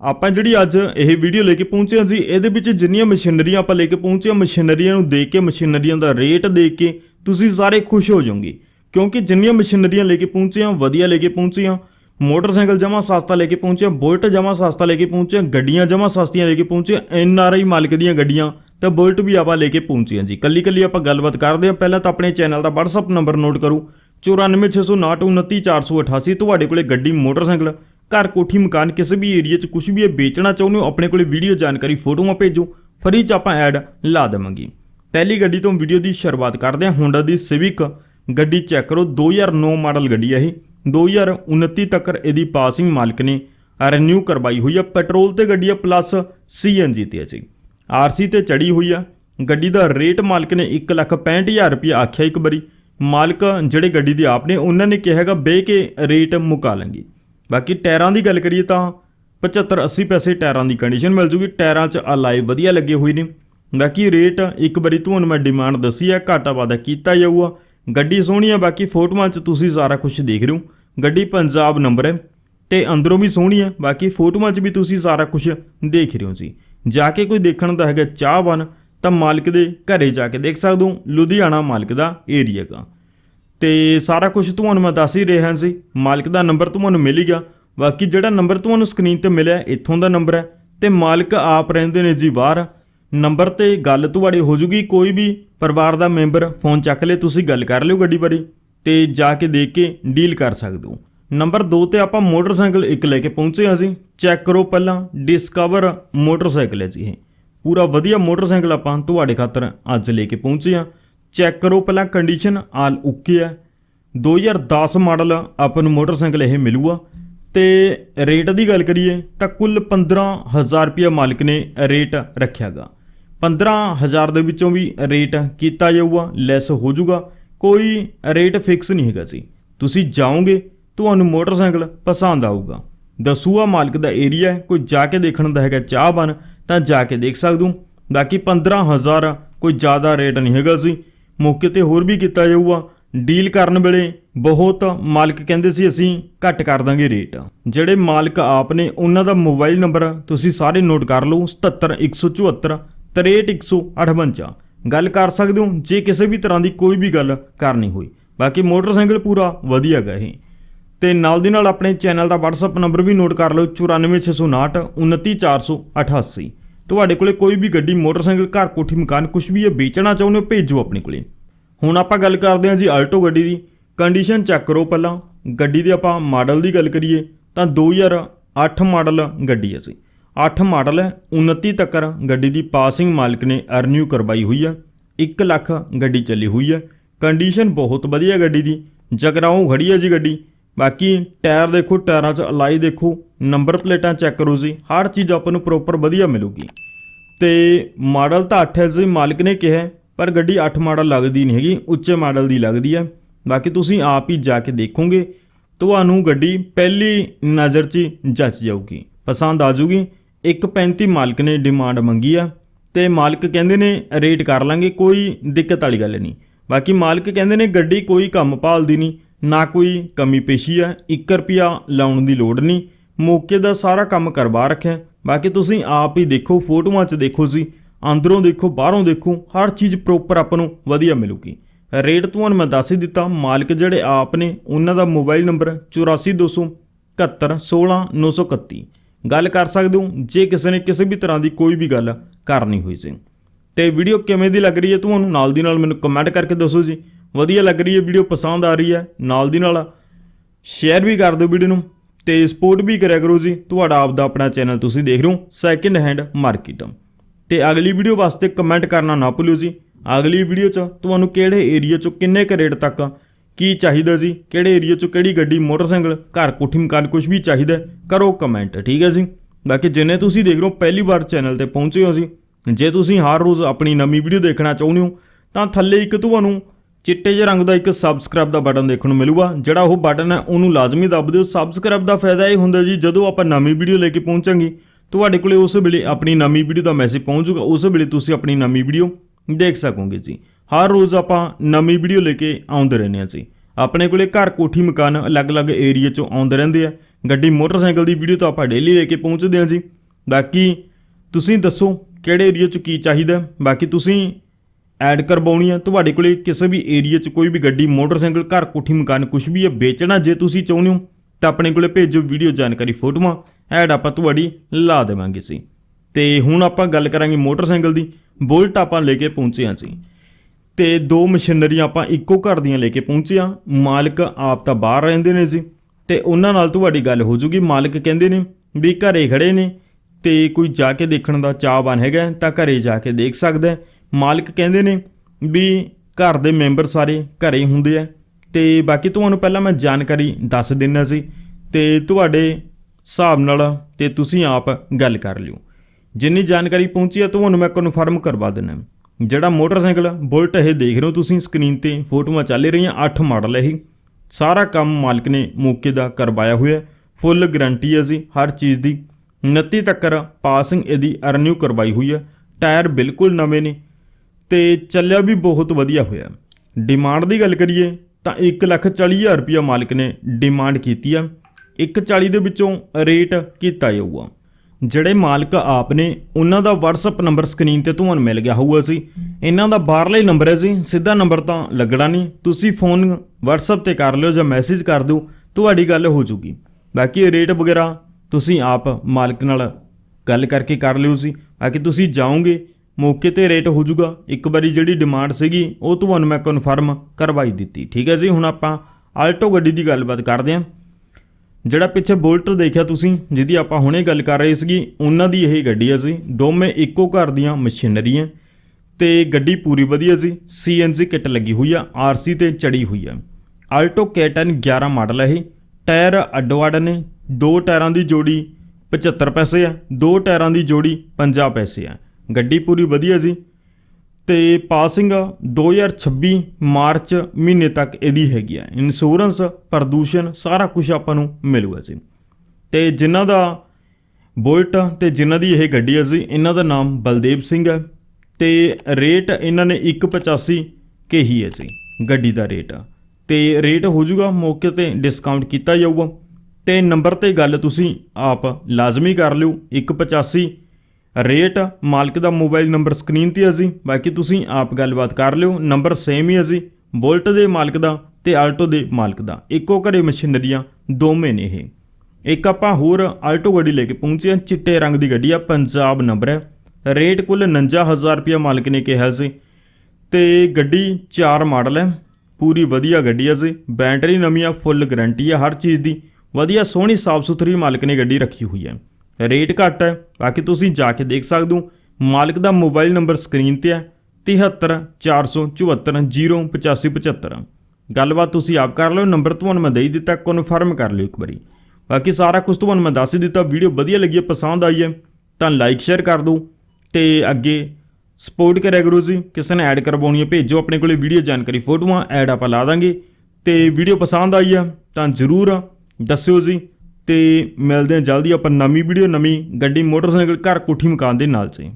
ਆਪਾਂ ਜਿਹੜੀ ਅੱਜ ਇਹ ਵੀਡੀਓ ਲੈ ਕੇ ਪਹੁੰਚੇ ਹਾਂ ਜੀ, ਇਹਦੇ ਵਿੱਚ ਜਿੰਨੀਆਂ ਮਸ਼ੀਨਰੀਆਂ ਆਪਾਂ ਲੈ ਕੇ ਪਹੁੰਚੇ ਹਾਂ, ਮਸ਼ੀਨਰੀਆਂ ਨੂੰ ਦੇਖ ਕੇ, ਮਸ਼ੀਨਰੀਆਂ ਦਾ ਰੇਟ ਦੇਖ ਕੇ ਤੁਸੀਂ ਸਾਰੇ ਖੁਸ਼ ਹੋ ਜਾਓਗੇ। ਕਿਉਂਕਿ ਜਿੰਨੀਆਂ ਮਸ਼ੀਨਰੀਆਂ ਲੈ ਕੇ ਪਹੁੰਚੇ ਹਾਂ, ਵਧੀਆ ਲੈ ਕੇ ਪਹੁੰਚੇ ਹਾਂ, ਮੋਟਰਸਾਈਕਲ ਜਮਾ ਸਸਤਾ ਲੈ ਕੇ ਪਹੁੰਚੇ ਬੁਲਟ ਜਮਾ ਸਸਤਾ ਲੈ ਕੇ ਪਹੁੰਚੇ ਗੱਡੀਆਂ ਜਮਾ ਸਸਤੀਆਂ ਲੈ ਕੇ ਪਹੁੰਚੇ ਐਨ ਆਰ ਆਈ ਮਾਲਕ ਦੀਆਂ ਗੱਡੀਆਂ ਤੇ ਬੁਲਟ ਵੀ ਆਪਾਂ ਲੈ ਕੇ ਪਹੁੰਚੇ ਹਾਂ ਜੀ। ਕੱਲੀ ਕੱਲੀ ਆਪਾਂ ਗੱਲਬਾਤ ਕਰਦੇ ਹਾਂ। ਪਹਿਲਾਂ ਤਾਂ ਆਪਣੇ ਚੈਨਲ ਦਾ WhatsApp ਨੰਬਰ ਨੋਟ ਕਰੋ 9469299488 ਤੁਹਾਡੇ ਕੋਲੇ ਗੱਡੀ, ਮੋਟਰਸਾਈਕਲ ਘਰ, ਕੋਠੀ, ਮਕਾਨ, ਕਿਸੇ ਵੀ ਏਰੀਆ 'ਚ ਕੁਝ ਵੀ ਇਹ ਵੇਚਣਾ ਚਾਹੁੰਦੇ ਹੋ, ਆਪਣੇ ਕੋਲੇ ਵੀਡੀਓ ਜਾਣਕਾਰੀ, ਫੋਟੋਆਂ ਭੇਜੋ। ਫਰੀ 'ਚ ਆਪਾਂ ਐਡ ਲਾ ਦੇਵਾਂਗੇ। ਪਹਿਲੀ ਗੱਡੀ ਤੋਂ ਵੀਡੀਓ ਦੀ ਸ਼ੁਰੂਆਤ ਕਰਦੇ ਹਾਂ। ਹੋਂਡਾ ਦੀ ਸਿਵਿਕ ਗੱਡੀ ਚੈੱਕ ਕਰੋ। 2009 ਮਾਡਲ ਗੱਡੀ ਹੈ ਇਹ। 2029 ਤੱਕ ਇਹਦੀ ਪਾਸਿੰਗ ਮਾਲਕ ਨੇ ਰੀਨਿਊ ਕਰਵਾਈ ਹੋਈ ਹੈ ਪੈਟਰੋਲ ਤੇ ਗੱਡੀ ਹੈ ਪਲੱਸ ਸੀਐਨਜੀ ਤੇ ਹੈ ਜੀ। ਆਰਸੀ ਤੇ ਚੜੀ ਹੋਈ ਆ। ਗੱਡੀ ਦਾ ਰੇਟ ਮਾਲਕ ਨੇ 165000 ਰੁਪਏ ਆਖਿਆ ਇੱਕ ਵਾਰੀ। ਮਾਲਕ ਜਿਹੜੇ ਗੱਡੀ ਦੇ ਆਪ ਨੇ, ਉਹਨਾਂ ਨੇ ਕਿਹਾ ਹੈਗਾ ਬੇ ਕੇ ਰੇਟ ਮੁਕਾ ਲਾਂਗੇ। ਬਾਕੀ ਟਾਇਰਾਂ ਦੀ ਗੱਲ ਕਰੀਏ ਤਾਂ 75 80 ਪੈਸੇ ਟਾਇਰਾਂ ਦੀ ਕੰਡੀਸ਼ਨ ਮਿਲ ਜੂਗੀ। ਟਾਇਰਾਂ 'ਚ ਅਲਾਈ ਵਧੀਆ ਲੱਗੇ ਹੋਏ ਨੇ। ਬਾਕੀ ਰੇਟ ਇੱਕ ਵਾਰੀ ਤੁਹਾਨੂੰ ਮੈਂ ਡਿਮਾਂਡ ਦੱਸੀ ਹੈ ਘਾਟਾ ਵਾਦਾ ਕੀਤਾ ਜਾਊਗਾ। ਗੱਡੀ ਸੋਹਣੀ ਆ, ਬਾਕੀ ਫੋਟੋਆਂ 'ਚ ਤੁਸੀਂ ਸਾਰਾ ਕੁਝ ਦੇਖ ਰਹੇ ਹੋ। ਗੱਡੀ ਪੰਜਾਬ ਨੰਬਰ ਹੈ ਤੇ ਅੰਦਰੋਂ ਵੀ ਸੋਹਣੀ ਆ, ਬਾਕੀ ਫੋਟੋਆਂ 'ਚ ਵੀ ਤੁਸੀਂ ਸਾਰਾ ਕੁਝ ਦੇਖ ਰਹੇ ਹੋ ਜੀ। ਜਾ ਕੇ ਕੋਈ ਦੇਖਣ ਦਾ ਹੈਗਾ ਚਾਹਵਾਨ ਤਾਂ ਮਾਲਕ ਦੇ ਘਰੇ ਜਾ ਕੇ ਦੇਖ ਸਕਦੇ ਹੋ। ਲੁਧਿਆਣਾ ਮਾਲਕ ਦਾ ਏਰੀਆ ਗਾ। ਤੇ ਸਾਰਾ ਕੁਝ ਤੁਹਾਨੂੰ ਮੈਂ ਦੱਸ ਹੀ ਰਿਹਾ ਸੀ। ਮਾਲਕ ਦਾ ਨੰਬਰ ਤੁਹਾਨੂੰ ਮਿਲ ਗਿਆ। ਬਾਕੀ ਜਿਹੜਾ ਨੰਬਰ ਤੁਹਾਨੂੰ ਸਕਰੀਨ ਤੇ ਮਿਲਿਆ, ਇੱਥੋਂ ਦਾ ਨੰਬਰ ਹੈ। ਤੇ ਮਾਲਕ ਆਪ ਰਹਿੰਦੇ ਨੇ ਜੀ ਬਾਹਰ। ਨੰਬਰ ਤੇ ਗੱਲ ਤੁਹਾਡੀ ਹੋ ਜੂਗੀ, ਕੋਈ ਵੀ ਪਰਿਵਾਰ ਦਾ ਮੈਂਬਰ ਫੋਨ ਚੱਕ ਲੇ ਤੁਸੀਂ ਗੱਲ ਕਰ ਲਿਓ ਗੱਡੀ ਬਾਰੇ ਤੇ ਜਾ ਕੇ ਦੇਖ ਕੇ ਡੀਲ ਕਰ ਸਕਦੇ ਹੋ। ਨੰਬਰ 2 ਤੇ ਆਪਾਂ ਮੋਟਰਸਾਈਕਲ ਇੱਕ ਲੈ ਕੇ ਪਹੁੰਚੇ ਹਾਂ ਜੀ। ਚੈੱਕ ਕਰੋ ਪਹਿਲਾਂ ਡਿਸਕਵਰ ਮੋਟਰਸਾਈਕਲ ਹੈ ਜੀ ਇਹ। ਪੂਰਾ ਵਧੀਆ ਮੋਟਰਸਾਈਕਲ ਆਪਾਂ ਤੁਹਾਡੇ ਖਾਤਰ ਅੱਜ ਲੈ ਕੇ ਪਹੁੰਚੇ ਹਾਂ। ਚੈੱਕ ਕਰੋ, ਪਹਿਲਾਂ ਕੰਡੀਸ਼ਨ ਆਲ ਓਕੇ ਹੈ। 2010 ਮਾਡਲ ਆਪਾਂ ਨੂੰ ਮੋਟਰਸਾਈਕਲ ਇਹ ਮਿਲੂਗਾ ਤੇ ਰੇਟ ਦੀ ਗੱਲ ਕਰੀਏ, ਤਾਂ ਕੁੱਲ 15000 ਰੁਪਏ ਮਾਲਕ ਨੇ ਰੇਟ ਰੱਖਿਆਗਾ। 15000 ਦੇ ਵਿੱਚੋਂ ਵੀ ਰੇਟ ਕੀਤਾ ਜਾਊਗਾ ਲੈਸ ਹੋ ਜਾਊਗਾ ਕੋਈ ਰੇਟ ਫਿਕਸ ਨਹੀਂ ਹੈਗਾ ਜੀ ਤੁਸੀਂ ਜਾਓਗੇ, ਤੁਹਾਨੂੰ ਮੋਟਰਸਾਈਕਲ ਪਸੰਦ ਆਊਗਾ। ਦਸੂਆ ਮਾਲਕ ਦਾ ਏਰੀਆ ਹੈ, ਕੋਈ ਜਾ ਕੇ ਦੇਖਣ ਦਾ ਹੈਗਾ ਚਾਹ ਬਨ ਤਾਂ ਜਾ ਕੇ ਦੇਖ ਸਕਦੇ ਹੋ। ਬਾਕੀ 15000 ਕੋਈ ਜ਼ਿਆਦਾ ਰੇਟ ਨਹੀਂ ਹੈਗਾ ਸੀ। ਮੌਕੇ ਤੇ ਹੋਰ ਵੀ ਕੀਤਾ ਜਾਊਗਾ। ਡੀਲ ਕਰਨ ਵੇਲੇ ਬਹੁਤ ਮਾਲਕ ਕਹਿੰਦੇ ਸੀ, ਅਸੀਂ ਘੱਟ ਕਰ ਦਾਂਗੇ ਰੇਟ। ਜਿਹੜੇ ਮਾਲਕ ਆਪ ਨੇ ਉਹਨਾਂ ਦਾ ਮੋਬਾਈਲ ਨੰਬਰ ਤੁਸੀਂ ਸਾਰੇ ਨੋਟ ਕਰ ਲਓ 77174 63158 ਗੱਲ ਕਰ ਸਕਦੇ ਹੋ, ਜੇ ਕਿਸੇ ਵੀ ਤਰ੍ਹਾਂ ਦੀ ਕੋਈ ਵੀ ਗੱਲ ਕਰਨੀ ਹੋਈ। ਬਾਕੀ ਮੋਟਰਸਾਈਕਲ ਪੂਰਾ ਵਧੀਆ ਗਾ ਇਹ। ਤੇ ਨਾਲ ਦੀ ਨਾਲ ਆਪਣੇ ਚੈਨਲ ਦਾ WhatsApp ਨੰਬਰ ਵੀ ਨੋਟ ਕਰ ਲਓ 94659 29488 ਤੁਹਾਡੇ ਕੋਲੇ ਕੋਈ ਵੀ ਗੱਡੀ, ਮੋਟਰਸਾਈਕਲ, ਘਰ, ਕੋਠੀ, ਮਕਾਨ ਕੁਝ ਵੀ ਇਹ ਵੇਚਣਾ ਚਾਹੁੰਦੇ ਹੋ, ਭੇਜੋ ਆਪਣੇ ਕੋਲੇ। ਹੁਣ ਆਪਾਂ ਗੱਲ ਕਰਦੇ ਹਾਂ ਜੀ ਆਲਟੋ ਗੱਡੀ ਦੀ। ਕੰਡੀਸ਼ਨ ਚੈੱਕ ਕਰੋ ਪਹਿਲਾਂ। ਗੱਡੀ ਦੇ ਆਪਾਂ ਮਾਡਲ ਦੀ ਗੱਲ ਕਰੀਏ, ਤਾਂ 2008 ਮਾਡਲ ਗੱਡੀ ਹੈ ਜੀ। 8 ਮਾਡਲ ਹੈ 29 ਤੱਕ ਗੱਡੀ ਦੀ ਪਾਸਿੰਗ ਮਾਲਕ ਨੇ ਅਰਨਿਊ ਕਰਵਾਈ ਹੋਈ ਹੈ। 1 ਲੱਖ ਗੱਡੀ ਚੱਲੀ ਹੋਈ ਹੈ। ਕੰਡੀਸ਼ਨ ਬਹੁਤ ਵਧੀਆ ਗੱਡੀ ਦੀ। ਜਗਰਾਉਂ ਖੜੀ ਹੈ ਜੀ ਗੱਡੀ। ਬਾਕੀ ਟਾਇਰ ਦੇਖੋ, ਟਾਇਰਾਂ 'ਚ ਅਲਾਈ ਦੇਖੋ। ਨੰਬਰ ਪਲੇਟਾਂ ਚੈੱਕ ਕਰੋ ਜੀ। ਹਰ ਚੀਜ਼ ਆਪਾਂ ਨੂੰ ਪ੍ਰੋਪਰ ਵਧੀਆ ਮਿਲੂਗੀ। ਤੇ ਮਾਡਲ ਤਾਂ 8 ਹੈ ਜੀ, ਮਾਲਕ ਨੇ ਕਿਹਾ ਪਰ ਗੱਡੀ 8 ਮਾਡਲ ਲੱਗਦੀ ਨਹੀਂ ਹੈਗੀ, ਉੱਚੇ ਮਾਡਲ ਦੀ ਲੱਗਦੀ ਹੈ। ਬਾਕੀ ਤੁਸੀਂ ਆਪ ਹੀ ਜਾ ਕੇ ਦੇਖੋਗੇ, ਤੁਹਾਨੂੰ ਗੱਡੀ ਪਹਿਲੀ ਨਜ਼ਰ 'ਚ ਜੱਚ ਜਾਊਗੀ। ਪਸੰਦ ਆ ਜਾਊਗੀ 1.35 ਮਾਲਕ ਨੇ ਡਿਮਾਂਡ ਮੰਗੀ ਆ, ਤੇ ਮਾਲਕ ਕਹਿੰਦੇ ਨੇ ਰੇਟ ਕਰ ਲਾਂਗੇ, ਕੋਈ ਦਿੱਕਤ ਵਾਲੀ ਗੱਲ ਨਹੀਂ। ਬਾਕੀ ਮਾਲਕ ਕਹਿੰਦੇ ਨੇ ਗੱਡੀ ਕੋਈ ਕੰਮ ਭਾਲਦੀ ਨਹੀਂ, ਨਾ ਕੋਈ ਕਮੀ ਪੇਸ਼ੀ ਆ 1 ਰੁਪਿਆ ਲਾਉਣ ਦੀ ਲੋੜ ਨਹੀਂ। ਮੌਕੇ ਦਾ ਸਾਰਾ ਕੰਮ ਕਰਵਾ ਰੱਖਿਆ। ਬਾਕੀ ਤੁਸੀਂ ਆਪ ਹੀ ਦੇਖੋ, ਫੋਟੋਆਂ 'ਚ ਦੇਖੋ ਜੀ। ਅੰਦਰੋਂ ਦੇਖੋ, ਬਾਹਰੋਂ ਦੇਖੋ, ਹਰ ਚੀਜ਼ ਪ੍ਰੋਪਰ ਆਪਾਂ ਨੂੰ ਵਧੀਆ ਮਿਲੂਗੀ। ਰੇਟ ਤੁਹਾਨੂੰ ਮੈਂ ਦੱਸ ਹੀ ਦਿੱਤਾ। ਮਾਲਕ ਜਿਹੜੇ ਆਪ ਨੇ, ਉਹਨਾਂ ਦਾ ਮੋਬਾਈਲ ਨੰਬਰ 8427716931 ਗੱਲ ਕਰ ਸਕਦੇ ਹੋ, ਜੇ ਕਿਸੇ ਨੇ ਕਿਸੇ ਵੀ ਤਰ੍ਹਾਂ ਦੀ ਕੋਈ ਵੀ ਗੱਲ ਕਰਨੀ ਹੋਈ ਸੀ। ਤੇ ਵੀਡੀਓ ਕਿਵੇਂ ਦੀ ਲੱਗ ਰਹੀ ਹੈ ਤੁਹਾਨੂੰ? ਨਾਲ ਦੀ ਨਾਲ ਮੈਨੂੰ ਕਮੈਂਟ ਕਰਕੇ ਦੱਸੋ ਜੀ। ਵਧੀਆ ਲੱਗ ਰਹੀ ਹੈ, ਵੀਡੀਓ ਪਸੰਦ ਆ ਰਹੀ ਹੈ, ਨਾਲ ਦੀ ਨਾਲ ਸ਼ੇਅਰ ਵੀ ਕਰ ਦਿਓ ਵੀਡੀਓ ਨੂੰ। ਤੇ ਸਪੋਰਟ ਵੀ ਕਰਿਆ ਕਰੋ ਜੀ। ਤੁਹਾਡਾ ਆਪ ਦਾ ਆਪਣਾ ਚੈਨਲ ਤੁਸੀਂ ਦੇਖ ਰਹੇ ਹੋ ਸੈਕਿੰਡ ਹੈਂਡ ਮਾਰਕੀਟ ਤੇ ਅਗਲੀ ਵੀਡੀਓ ਵਾਸਤੇ ਕਮੈਂਟ ਕਰਨਾ ਨਾ ਭੁੱਲਿਓ ਜੀ। ਅਗਲੀ ਵੀਡੀਓ 'ਚ ਤੁਹਾਨੂੰ ਕਿਹੜੇ ਏਰੀਆ 'ਚੋਂ ਕਿੰਨੇ ਕੁ ਰੇਟ ਤੱਕ ਕੀ ਚਾਹੀਦਾ ਜੀ? ਕਿਹੜੇ ਏਰੀਆ 'ਚੋਂ ਕਿਹੜੀ ਗੱਡੀ ਮੋਟਰਸਾਈਕਲ ਘਰ ਕੋਠੀ ਮਕਾਨ ਕੁਝ ਵੀ ਚਾਹੀਦਾ, ਕਰੋ ਕਮੈਂਟ ਠੀਕ ਹੈ ਜੀ? ਬਾਕੀ ਜਿੰਨੇ ਤੁਸੀਂ ਦੇਖ ਰਹੇ ਹੋ, ਪਹਿਲੀ ਵਾਰ ਚੈਨਲ ਤੇ ਪਹੁੰਚੇ ਹੋ ਜੀ। ਜੇ ਤੁਸੀਂ ਹਰ ਰੋਜ਼ ਆਪਣੀ ਨਵੀਂ ਵੀਡੀਓ ਦੇਖਣਾ ਚਾਹੁੰਦੇ ਹੋ, ਤਾਂ ਥੱਲੇ ਇੱਕ ਤੁਹਾਨੂੰ ਚਿੱਟੇ ਜਿਹੇ ਰੰਗ ਦਾ ਇੱਕ ਸਬਸਕ੍ਰਾਈਬ ਦਾ ਬਟਨ ਦੇਖਣ ਨੂੰ ਮਿਲੂਗਾ। ਜਿਹੜਾ ਉਹ ਬਟਨ ਹੈ, ਉਹਨੂੰ ਲਾਜ਼ਮੀ ਦੱਬ ਦਿਓ। ਸਬਸਕ੍ਰਾਈਬ ਦਾ ਫਾਇਦਾ ਇਹ ਹੁੰਦਾ ਜੀ, ਜਦੋਂ ਆਪਾਂ ਨਵੀਂ ਵੀਡੀਓ ਲੈ ਕੇ ਪਹੁੰਚਾਂਗੇ, ਤੁਹਾਡੇ ਕੋਲੇ ਉਸ ਵੇਲੇ ਆਪਣੀ ਨਵੀਂ ਵੀਡੀਓ ਦਾ ਮੈਸੇਜ ਪਹੁੰਚੂਗਾ ਉਸ ਵੇਲੇ ਤੁਸੀਂ ਆਪਣੀ ਨਵੀਂ ਵੀਡੀਓ ਦੇਖ ਸਕੋਗੇ ਜੀ। ਹਰ ਰੋਜ਼ ਆਪਾਂ ਨਵੀਂ ਵੀਡੀਓ ਲੈ ਕੇ ਆਉਂਦੇ ਰਹਿੰਦੇ ਹਾਂ ਜੀ। ਆਪਣੇ ਕੋਲੇ ਘਰ, ਕੋਠੀ, ਮਕਾਨ ਅਲੱਗ-ਅਲੱਗ ਏਰੀਆ ਚੋਂ ਆਉਂਦੇ ਰਹਿੰਦੇ ਆ। ਗੱਡੀ, ਮੋਟਰਸਾਈਕਲ ਦੀ ਵੀਡੀਓ ਤਾਂ ਆਪਾਂ ਡੇਲੀ ਲੈ ਕੇ ਪਹੁੰਚਦੇ ਹਾਂ ਜੀ। ਬਾਕੀ ਤੁਸੀਂ ਦੱਸੋ ਕਿਹੜੇ ਏਰੀਆ 'ਚ ਕੀ ਚਾਹੀਦਾ ਬਾਕੀ ਤੁਸੀਂ ਐਡ ਕਰਵਾਉਣੀ ਆ। ਤੁਹਾਡੇ ਕੋਲੇ ਕਿਸੇ ਵੀ ਏਰੀਆ 'ਚ ਕੋਈ ਵੀ ਗੱਡੀ, ਮੋਟਰਸਾਈਕਲ, ਘਰ, ਕੋਠੀ, ਮਕਾਨ ਕੁਝ ਵੀ ਹੈ ਵੇਚਣਾ ਜੇ ਤੁਸੀਂ ਚਾਹੁੰਦੇ ਹੋ, ਤਾਂ ਆਪਣੇ ਕੋਲੇ ਭੇਜੋ ਵੀਡੀਓ ਜਾਣਕਾਰੀ ਫੋਟੋਆਂ। ਐਡ ਆਪਾਂ ਤੁਹਾਡੀ ਲਾ ਦੇਵਾਂਗੇ ਸੀ ਤੇ ਹੁਣ ਆਪਾਂ ਗੱਲ ਕਰਾਂਗੇ ਮੋਟਰਸਾਈਕਲ ਦੀ। ਬੁਲਟ ਆਪਾਂ ਲੈ ਕੇ ਪਹੁੰਚੇ ਹਾਂ ਜੀ। ਤੇ ਦੋ ਮਸ਼ੀਨਰੀਆਂ ਆਪਾਂ ਇੱਕੋ ਘਰ ਦੀਆਂ ਲੈ ਕੇ ਪਹੁੰਚੇ ਹਾਂ। ਮਾਲਕ ਆਪ ਤਾਂ ਬਾਹਰ ਰਹਿੰਦੇ ਨੇ ਜੀ। ਤੇ ਉਹਨਾਂ ਨਾਲ ਤੁਹਾਡੀ ਗੱਲ ਹੋ ਜੂਗੀ। ਮਾਲਕ ਕਹਿੰਦੇ ਨੇ ਵੀ ਘਰੇ ਖੜੇ ਨੇ। ਤੇ ਕੋਈ ਜਾ ਕੇ ਦੇਖਣ ਦਾ ਚਾਹਵਾਨ ਹੈਗਾ ਤਾਂ ਘਰੇ ਜਾ ਕੇ ਦੇਖ ਸਕਦਾ ਹੈ। ਮਾਲਕ ਕਹਿੰਦੇ ਨੇ ਵੀ ਘਰ ਦੇ ਮੈਂਬਰ ਸਾਰੇ ਘਰੇ ਹੀ ਹੁੰਦੇ ਆ। ਤੇ ਬਾਕੀ ਤੁਹਾਨੂੰ ਪਹਿਲਾਂ ਮੈਂ ਜਾਣਕਾਰੀ ਦੱਸ ਦਿੰਨਾ ਸੀ ਤੇ ਤੁਹਾਡੇ ਹਿਸਾਬ ਨਾਲ ਤੇ ਤੁਸੀਂ ਆਪ ਗੱਲ ਕਰ ਲਿਓ। ਜਿੰਨੀ ਜਾਣਕਾਰੀ ਪਹੁੰਚੀ ਹੈ ਤੁਹਾਨੂੰ ਮੈਂ ਕਨਫਰਮ ਕਰਵਾ ਦਿੰਨਾ। ਜਿਹੜਾ ਮੋਟਰਸਾਈਕਲ, ਬੁਲਟ ਇਹ ਦੇਖ ਰਹੇ ਹੋ ਤੁਸੀਂ ਸਕਰੀਨ ਤੇ ਫੋਟੋਆਂ ਚੱਲ ਰਹੀਆਂ 8 ਮਾਡਲ ਇਹ। ਸਾਰਾ ਕੰਮ ਮਾਲਕ ਨੇ ਮੌਕੇ ਦਾ ਕਰਵਾਇਆ ਹੋਇਆ। ਫੁੱਲ ਗਾਰੰਟੀ ਹੈ ਜੀ, ਹਰ ਚੀਜ਼ ਦੀ। 29 ਤੱਕ ਪਾਸਿੰਗ ਇਹਦੀ ਅਰਨਿਊ ਕਰਵਾਈ ਹੋਈ ਹੈ ਟਾਇਰ ਬਿਲਕੁਲ ਨਵੇਂ ਨੇ। ਤੇ ਚੱਲਿਆ ਵੀ ਬਹੁਤ ਵਧੀਆ ਹੋਇਆ। ਡਿਮਾਂਡ ਦੀ ਗੱਲ ਕਰੀਏ ਤਾਂ 140000 ਰੁਪਇਆ ਮਾਲਕ ਨੇ ਡਿਮਾਂਡ ਕੀਤੀ ਆ। 140 ਦੇ ਵਿੱਚੋਂ ਰੇਟ ਕੀਤਾ ਜਾਊਗਾ। ਜਿਹੜੇ ਮਾਲਕ ਆਪ ਨੇ, ਉਹਨਾਂ ਦਾ WhatsApp ਨੰਬਰ ਸਕਰੀਨ ਤੇ ਤੁਹਾਨੂੰ ਮਿਲ ਗਿਆ ਹੋਊਗਾ ਸੀ। ਇਹਨਾਂ ਦਾ ਬਾਹਰਲਾ ਹੀ ਨੰਬਰ ਹੈ ਜੀ, ਸਿੱਧਾ ਨੰਬਰ ਤਾਂ ਲੱਗਣਾ ਨਹੀਂ। ਤੁਸੀਂ ਫੋਨ WhatsApp ਤੇ ਕਰ ਲਿਓ ਜਾਂ ਮੈਸੇਜ ਕਰ ਦਿਓ, ਤੁਹਾਡੀ ਗੱਲ ਹੋ ਜੂਗੀ। ਬਾਕੀ ਰੇਟ ਵਗੈਰਾ ਤੁਸੀਂ ਆਪ ਮਾਲਕ ਨਾਲ ਗੱਲ ਕਰਕੇ ਕਰ ਲਿਓ ਸੀ। ਬਾਕੀ ਤੁਸੀਂ ਜਾਓਗੇ ਮੌਕੇ ਤੇ ਰੇਟ ਹੋ ਜਾਊਗਾ ਇੱਕ ਵਾਰੀ ਜਿਹੜੀ ਡਿਮਾਂਡ ਸੀਗੀ, ਉਹ ਤੁਹਾਨੂੰ ਮੈਂ ਕਨਫਰਮ ਕਰਵਾਈ ਦਿੱਤੀ। ਠੀਕ ਹੈ ਜੀ, ਹੁਣ ਆਪਾਂ ਆਲਟੋ ਗੱਡੀ ਦੀ ਗੱਲਬਾਤ ਕਰਦੇ ਹਾਂ। ਜਿਹੜਾ ਪਿੱਛੇ ਬੁਲਟ ਦੇਖਿਆ ਤੁਸੀਂ, ਜਿਹਦੀ ਆਪਾਂ ਹੁਣੇ ਗੱਲ ਕਰ ਰਹੇ ਸੀਗੀ, ਉਹਨਾਂ ਦੀ ਇਹ ਗੱਡੀ ਹੈ ਜੀ। ਦੋਵੇਂ ਇੱਕੋ ਘਰ ਦੀਆਂ ਮਸ਼ੀਨਰੀਆਂ। ਤੇ ਗੱਡੀ ਪੂਰੀ ਵਧੀਆ ਸੀ ਸੀਐਨਜੀ ਕਿੱਟ ਲੱਗੀ ਹੋਈ ਆ ਆਰਸੀ ਤੇ ਚੜੀ ਹੋਈ ਆ। ਆਲਟੋ K10 11 ਮਾਡਲ ਹੈ ਇਹ। ਟਾਇਰ ਅੱਡੋ ਅੱਡ ਨੇ, ਦੋ ਟਾਇਰਾਂ ਦੀ ਜੋੜੀ 75 ਪੈਸੇ ਆ, ਦੋ ਟਾਇਰਾਂ ਦੀ ਜੋੜੀ 50 ਪੈਸੇ ਆ। ਗੱਡੀ ਪੂਰੀ ਵਧੀਆ ਜੀ ਤੇ ਪਾਸਿੰਗ 2026 ਮਾਰਚ ਮਹੀਨੇ ਤੱਕ ਇਹਦੀ ਹੈਗੀ ਆ। ਇੰਸ਼ੋਰੈਂਸ ਪ੍ਰਦੂਸ਼ਣ, ਸਾਰਾ ਕੁਝ ਆਪਾਂ ਨੂੰ ਮਿਲੂਗਾ ਜੀ। ਤੇ ਜਿਨ੍ਹਾਂ ਦਾ ਬੁਲਟ ਤੇ ਜਿਨ੍ਹਾਂ ਦੀ ਇਹ ਗੱਡੀ ਹੈ ਜੀ, ਇਹਨਾਂ ਦਾ ਨਾਮ ਬਲਦੇਵ ਸਿੰਘ ਹੈ। ਤੇ ਰੇਟ ਇਹਨਾਂ ਨੇ 185 ਕੇ ਹੀ ਹੈ ਜੀ, ਗੱਡੀ ਦਾ ਰੇਟ। ਤੇ ਰੇਟ ਹੋ ਜਾਊਗਾ ਮੌਕੇ ਤੇ ਡਿਸਕਾਊਂਟ ਕੀਤਾ ਜਾਊਗਾ। ਤੇ ਨੰਬਰ ਤੇ ਗੱਲ ਤੁਸੀਂ ਆਪ ਲਾਜ਼ਮੀ ਕਰ ਲਿਓ 185 ਰੇਟ ਮਾਲਕ ਦਾ ਮੋਬਾਈਲ ਨੰਬਰ ਸਕਰੀਨ ਤੇ ਹੈ ਜੀ। ਬਾਕੀ ਤੁਸੀਂ ਆਪ ਗੱਲਬਾਤ ਕਰ ਲਿਓ। ਨੰਬਰ ਸੇਮ ਹੀ ਹੈ ਜੀ। ਬੋਲਟ ਦੇ ਮਾਲਕ ਦਾ ਤੇ ਆਲਟੋ ਦੇ ਮਾਲਕ ਦਾ। ਇੱਕੋ ਘਰੇ ਮਸ਼ੀਨਰੀਆਂ ਦੋਵੇਂ ਨੇ ਇਹ। ਇੱਕ ਆਪਾਂ ਹੋਰ ਆਲਟੋ ਗੱਡੀ ਲੈ ਕੇ ਪਹੁੰਚੇ ਹਾਂ ਚਿੱਟੇ ਰੰਗ ਦੀ ਗੱਡੀ ਆ ਪੰਜਾਬ ਨੰਬਰ ਹੈ। ਰੇਟ ਕੁੱਲ 49000 ਰੁਪਇਆ ਮਾਲਕ ਨੇ ਕਿਹਾ ਸੀ ਤੇ ਗੱਡੀ 4 ਮਾਡਲ ਹੈ। ਪੂਰੀ ਵਧੀਆ ਗੱਡੀ ਹੈ ਜੀ। ਬੈਟਰੀ ਨਵੀਂ ਆ ਫੁੱਲ ਗਾਰੰਟੀ ਆ ਹਰ ਚੀਜ਼ ਦੀ। ਵਧੀਆ ਸੋਹਣੀ ਸਾਫ਼ ਸੁਥਰੀ ਮਾਲਕ ਨੇ ਗੱਡੀ ਰੱਖੀ ਹੋਈ ਹੈ। ਰੇਟ ਘੱਟ ਹੈ। ਬਾਕੀ ਤੁਸੀਂ ਜਾ ਕੇ ਦੇਖ ਸਕਦੇ ਹੋ। ਮਾਲਕ ਦਾ ਮੋਬਾਈਲ ਨੰਬਰ ਸਕਰੀਨ ਤੇ ਹੈ। 7347408575 ਗੱਲਬਾਤ ਤੁਸੀਂ ਆਪ ਕਰ ਲਿਓ। ਨੰਬਰ ਤੁਹਾਨੂੰ ਮੈਂ ਦੇ ਦਿੱਤਾ। ਕਨਫਰਮ ਕਰ ਲਿਓ ਇੱਕ ਵਾਰੀ। ਬਾਕੀ ਸਾਰਾ ਕੁਝ ਤੁਹਾਨੂੰ ਮੈਂ ਦੱਸ ਹੀ ਦਿੱਤਾ। ਵੀਡੀਓ ਵਧੀਆ ਲੱਗੀ ਹੈ, ਪਸੰਦ ਆਈ ਹੈ, ਤਾਂ ਲਾਈਕ ਸ਼ੇਅਰ ਕਰ ਦਿਓ। ਤੇ ਅੱਗੇ ਸਪੋਰਟ ਕਰਿਆ ਕਰੋ ਜੀ। ਕਿਸੇ ਨੇ ਐਡ ਕਰਵਾਉਣੀ ਹੈ, ਭੇਜੋ। ਆਪਣੇ ਕੋਲੇ ਵੀਡੀਓ ਜਾਣਕਾਰੀ ਫੋਟੋਆਂ ਐਡ ਆਪਾਂ ਲਾ ਦਾਂਗੇ। ਤੇ ਵੀਡੀਓ ਪਸੰਦ ਆਈ ਆ ਤਾਂ ਜਰੂਰ ਦੱਸਿਓ ਜੀ। ਤੇ ਮਿਲਦੇ ਹਾਂ ਜਲਦੀ ਆਪਾਂ ਨਵੀਂ ਵੀਡੀਓ ਨਵੀਂ ਗੱਡੀ, ਮੋਟਰਸਾਈਕਲ, ਘਰ ਕੋਠੀ ਮਕਾਨ ਦੇ ਨਾਲ ਜੀ